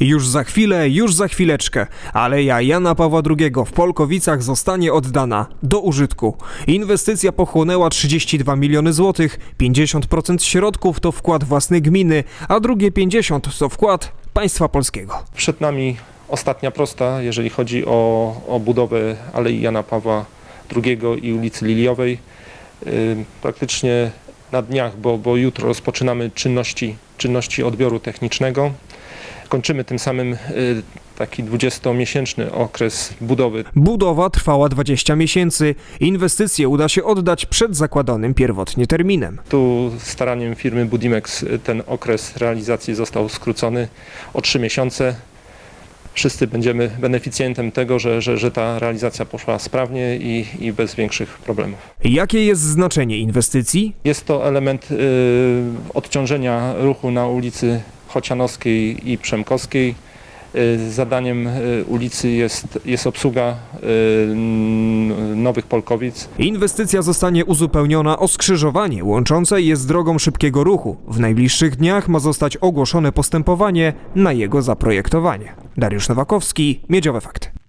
Już za chwilę, już za chwileczkę. Aleja Jana Pawła II w Polkowicach zostanie oddana do użytku. Inwestycja pochłonęła 32 miliony złotych, 50% środków to wkład własny gminy, a drugie 50% to wkład państwa polskiego. Przed nami ostatnia prosta, jeżeli chodzi o, o budowę Alei Jana Pawła II i ulicy Liliowej. Praktycznie na dniach, bo, bo jutro rozpoczynamy czynności, czynności odbioru technicznego. Kończymy tym samym yy, taki 20-miesięczny okres budowy. Budowa trwała 20 miesięcy. Inwestycję uda się oddać przed zakładanym pierwotnie terminem. Tu staraniem firmy Budimex yy, ten okres realizacji został skrócony o 3 miesiące. Wszyscy będziemy beneficjentem tego, że, że, że ta realizacja poszła sprawnie i, i bez większych problemów. Jakie jest znaczenie inwestycji? Jest to element y, odciążenia ruchu na ulicy Chocianowskiej i Przemkowskiej. Y, zadaniem y, ulicy jest, jest obsługa y, nowych Polkowic. Inwestycja zostanie uzupełniona o skrzyżowanie łączące je z drogą szybkiego ruchu. W najbliższych dniach ma zostać ogłoszone postępowanie na jego zaprojektowanie. Dariusz Nowakowski, Miedziowe Fakty.